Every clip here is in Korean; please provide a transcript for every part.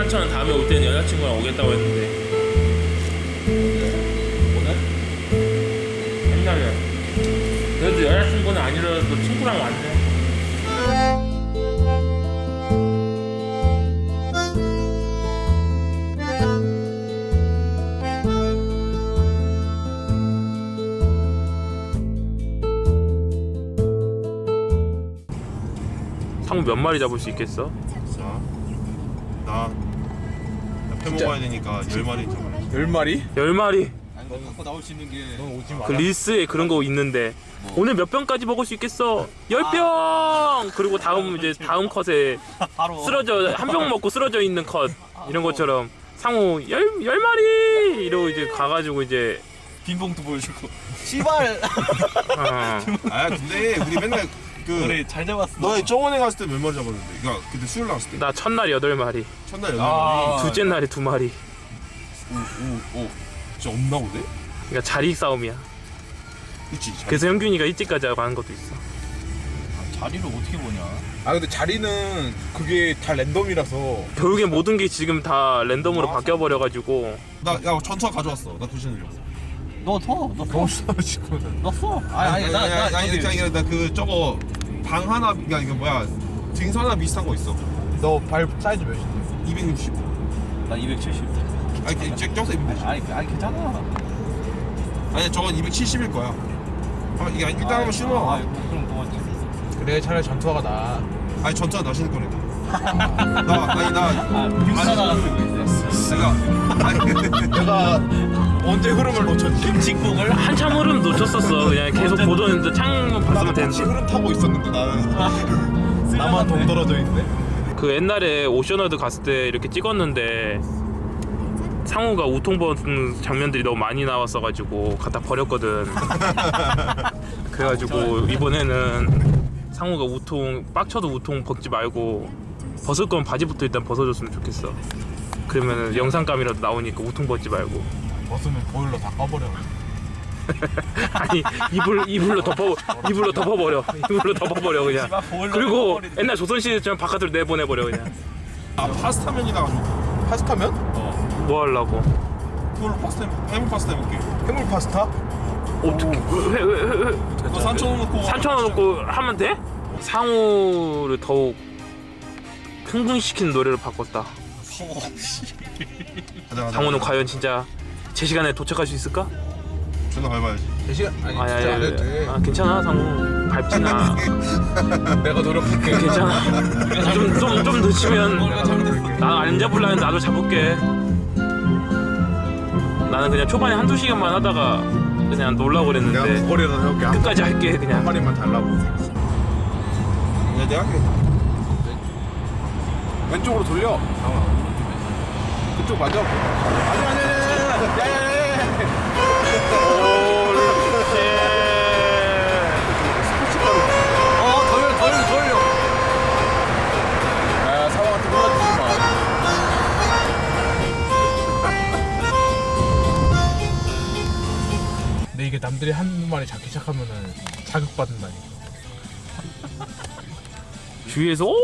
산천은 다음에 올 때는 여자친구랑 오겠다고 했는데. 오늘? 옛날에. 그래도 여자친구는 아니라도 친구랑 왔네. 상우 몇 마리 잡을 수 있겠어? 자, 나, 진짜? 먹어야 되니까 열 마리 잡아야지. 열 마리? 열 마리 근데 갖고 나올 수 있는 게 넌 오지 마. 그 리스에 그런 거 있는데 오늘 몇 병까지 먹을 수 있겠어? 열 병! 그리고 다음 이제 다음 컷에 바로 쓰러져 한 병 먹고 쓰러져 있는 컷 이런 것처럼 상호 열, 열 마리 이러고 이제 가가지고 이제 빈 봉투 보여주고 씨발 어, 아, 근데 우리 맨날 그, 우리 잘 잡았어 너희 저번에 갔을 때 몇 마리 잡았는데? 그니까 그때 수요일 나갔을 때? 나 첫날 여덟 마리 첫날 여덟 아. 마리. 둘째 날에 두 마리 오, 오, 오. 진짜 없나 보네? 그러니까 자리 싸움이야 그치? 잘- 그래서 형균이가 일찍까지 하고 하는 것도 있어 자리를 어떻게 보냐 아 근데 자리는 그게 다 랜덤이라서 결국에 모든 게 지금 다 랜덤으로 바뀌어 버려 가지고 나, 야, 전투 가져왔어. 나 구신을요. 너서너서 너무 지금 너 써 아니 아니 나 나 아니, 아니, 아니라 나그 저거 방 하나, 야, 이거 뭐야. 등선 하나 비슷한 거 있어. 너 발 사이즈 몇인데? 260. 나 270. 아니, 그, 저- 저기서 입으면 되지. 아니 아니 괜찮아. 아니, 저건 270일 거야. 아, 이게 일단 한번 신어. 아, 뭐 그럼 고맙지. 그래 차라리 전투화가 나. 아니, 전투가 나 신을 거니까. 나, 아니, 나. 아 내가. 아니, 내가 언제 흐름을 놓쳤지? 직복을 한참 흐름 놓쳤었어 그냥 계속 보던 창문 봤으면 같이 되는데 흐름 타고 있었는데 나는 나만 동떨어져 있네. 그 옛날에 오션월드 갔을 때 이렇게 찍었는데 상우가 우통 버는 장면들이 너무 많이 나왔어가지고 갖다 버렸거든. 그래가지고 이번에는 상우가 우통 빡쳐도 우통 벗지 말고 벗을 건 바지부터 일단 벗어줬으면 좋겠어. 그러면 영상감이라도 나오니까 우통 벗지 말고 벗으면 보일러 다 꺼버려. 아니 이불 이불로 덮어 이불로 덮어버려 이불로 덮어버려 그냥. 보일러 그리고 덮어버리네. 옛날 조선 시대처럼 바깥으로 내보내버려 그냥. 아, 파스타면이 나가지고. 파스타면? 뭐 하려고? 그걸로 파스타, 해- 해물 파스타 해볼게. 해물 파스타? 어떻게 회, 회, 회, 회, 너 3,000원 넣고. 3천 원 넣고 하면 돼? 상우를 더욱 흥분시키는 노래로 바꿨다. 가자, 가자. 상우는. 과연 진짜 제 시간에 도착할 수 있을까? 존나 밟아야지. 대신 아니 아니, 진짜 안 해도 돼. 아, 괜찮아 상우 밟지나 내가 노력할게. 괜찮아 좀좀 좀 늦추면 나안 잡으려면 나도 잡을게 나는 그냥 초반에 한두 시간만 하다가 그냥 놀라고 내가 그랬는데 거리에서 해볼게. 한, 끝까지 할게 한 그냥 마리만 달라고. 야, 내가 할게. 왼쪽으로 돌려. 그쪽 맞아. 아니 아니 아니 아니. 야야야. 어 돌려 돌려 돌려. 야 상아한테 몰라주지 마. 근데 이게 남들이 한 마리 잡기 시작하면은 자극받는다니까. 주위에서 오!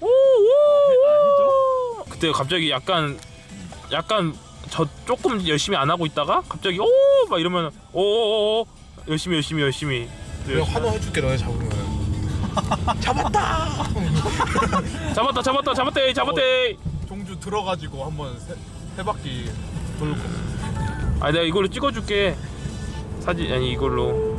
오! 오! 그때 갑자기 약간 약간 저 조금 열심히 안 하고 있다가 갑자기 오! 막 이러면 오오오 열심히 열심히 열심히 내가 환호해줄게 너네 잡으면. 잡았다. 잡았다 잡았다 잡았대 잡았대 종주 들어가지고 한번 세, 세 바퀴 돌고. 아 내가 이걸로 찍어줄게 사진 아니 이걸로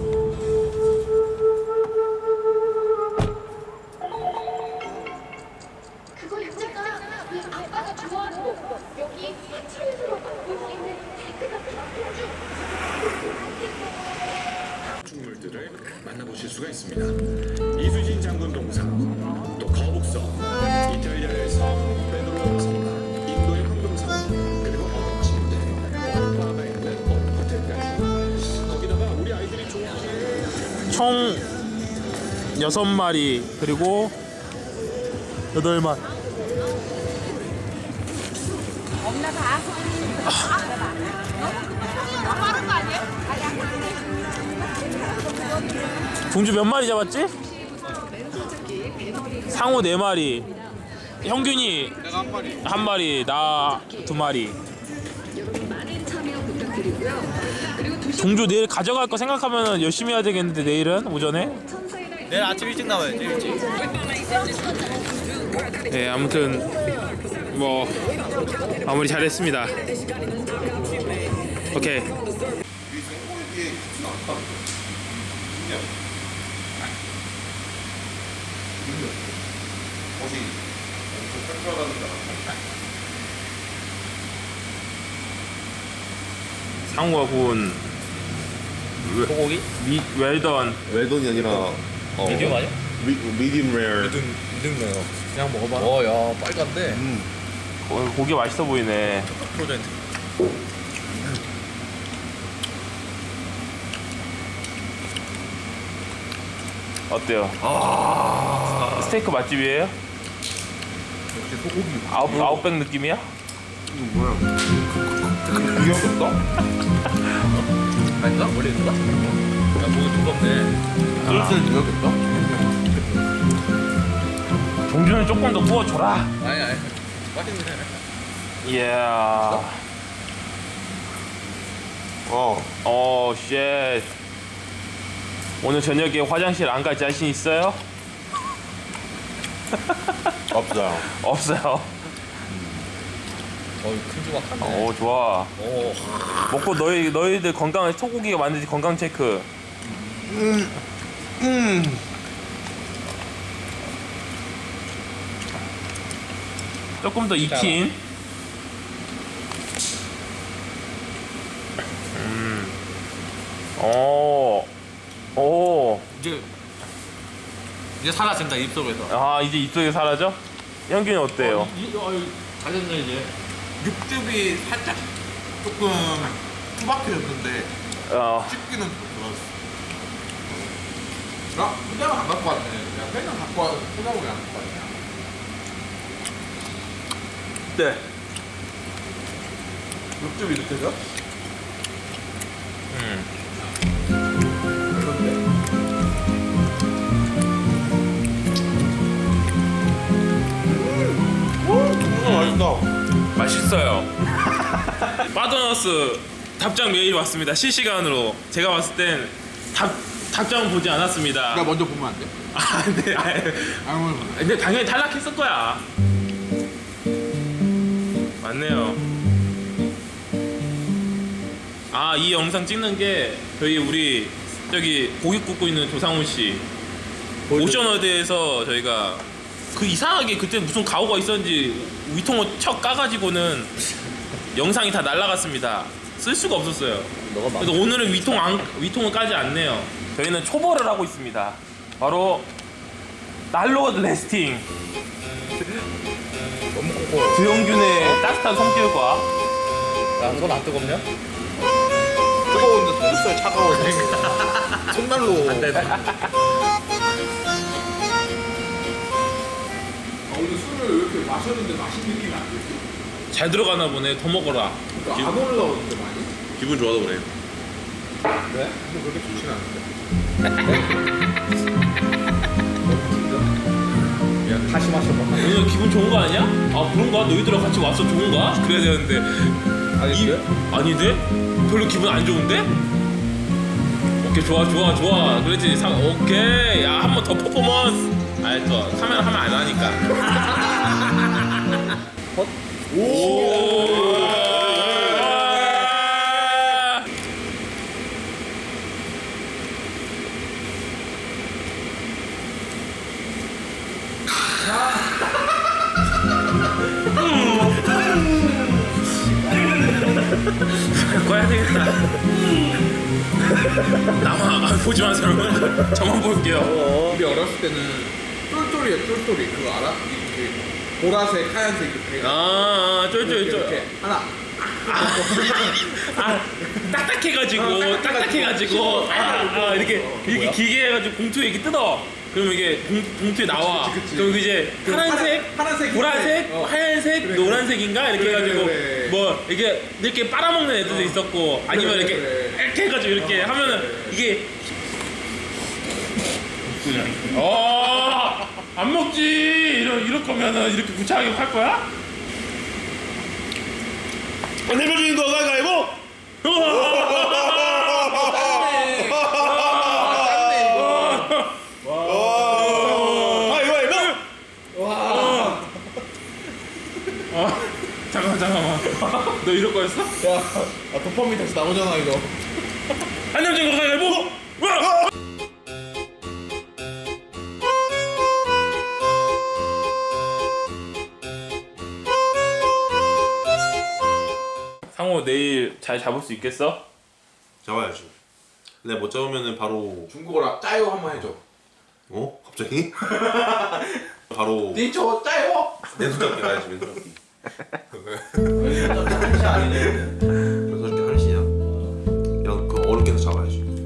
여섯 마리 그리고 여덟 마리 종주 몇 마리 잡았지? 상호 네 마리 형균이. 한 마리, 나 두 마리. 종주 내일 가져갈 거 생각하면 열심히 해야 되겠는데 내일은 오전에. 내일 아침 일찍 나와야지 일찍. 네 아무튼 뭐 마무리 잘했습니다. 오케이. 상우가 구운 소고기? 미 웰던 웰던이 아니라 어, 미디움 아니야? 미, 미디움 레어. 그냥 먹어봐. 어 야 빨간데. 고- 고기 맛있어 보이네. 프로젠트. 어때요? 스테이크 맛집이에요? 역시 소고기. 아웃 아웃백 느낌이야? 그게 없다? 아닌가? 원래 있나? 야 뭐가 두껍네. 그게 없다? 종주는 조금 더 구워줘라. 아니 아니. 맛있네. 예. 어. 어, 쉣. 오늘 저녁에 화장실 안 갈 자신 있어요? 없어요. 없어요. 어이 큰 조각 하네. 오, 좋아. 오. 먹고 너희 너희들 건강 소고기가 만든지 건강 체크. 조금 더 익힌. 음. 오. 오. 이제 이제 사라진다 입속에서. 아 이제 입속에 사라져? 현균이 어때요? 이, 어, 잘 됐네 이제. 육즙이 살짝 조금 투박해졌는데 어, 씹기는 좋았어. 나 포장을 안 갖고 왔네. 야, 펜을 갖고 와서 포장을 왜 안 갖고 왔냐? 네. 육즙이 느껴져? 음. 음, 맛있다. 맛있어요. 빠더너스 답장 메일 왔습니다. 실시간으로. 제가 봤을 땐 답, 답장 보지 않았습니다. 나 먼저 보면 안 돼? 아, 네. 아, 아, 보면. 근데 당연히 탈락했을 거야. 맞네요. 아, 이 영상 찍는 게 저희 우리 저기 고기 굽고 있는 조상훈 씨 오션월드에서 저희가 그 이상하게 그때 무슨 가오가 있었는지 위통을 척 까가지고는 영상이 다 날라갔습니다. 쓸 수가 없었어요. 그래서 오늘은 위통 안, 위통을 까지 않네요. 저희는 초벌을 하고 있습니다. 바로 날로 레스팅. 드영균의 따뜻한 손길과 야손안 뜨겁냐? 뜨거운데 손살 차가워서. 손난로. 안 돼. 아, 오늘 술을 왜 이렇게 마셨는데 마신 느낌이 안 들지? 잘 들어가나 보네. 더 먹어라. 그러니까 안 올라오는데 많이? 기분 좋아서 그래. 네? 근데 그렇게 좋진 않은데. 야, 다시 마셔봐. 오늘 기분 좋은 거 아니야? 아 그런가? 너희들랑 같이 와서 좋은가? 그래야 되는데 아닌데? 아닌데? 별로 기분 안 좋은데? 오케이 좋아 좋아 좋아 그렇지 상 오케이 야 한 번 더 퍼포먼스 아이 또 카메라 하면 안 하니까 오 꺼야 되겠다 나만 아, 보지 마세요. 여러분 저만 볼게요. 우리 어렸을 때는 쫄쫄이야 쫄쫄이. 그거 알아? 이렇게 보라색 하얀색 이렇게 아, 아 쫄쫄 이렇게, 쫄. 이렇게. 하나. 아, 딱딱해가지고, 딱딱해가지고, 아, 아, 이렇게, 이렇게 길게 해가지고 봉투에 이렇게 뜯어. 그럼 이게 봉, 봉투에 나와. 그치, 그치. 그럼 이제 그 파란색, 파란- 파란색, 보라색, 어. 하얀색, 그래, 노란색인가 이렇게 그래, 해가지고 그래. 뭐 이렇게 이렇게 빨아먹는 애들도 있었고 아니면 그래, 이렇게 그래. 이렇게 해가지고 이렇게 하면은 그래. 이게 어 안 먹지. 이럴 이럴 거면은 이렇게 구차하게 할 거야? 내면 중인 거 가위바위보 잠깐만 잠깐만. 너 이럴 거였어? 야, 아, 도파민 다시 나오잖아 이거. 안녕 친구 가위바위보. 와! 상호 내일 잘 잡을 수 있겠어? 잡아야지 근데 못 잡으면은 바로 중국어라 짜요 한번 해줘. 어? 갑자기? 바로 니저 짜요? 맨손 잡기 가야지 맨손 잡기 한시 아니네. 맨손잡기 한시야 그냥 그 어렵게 해서 잡아야지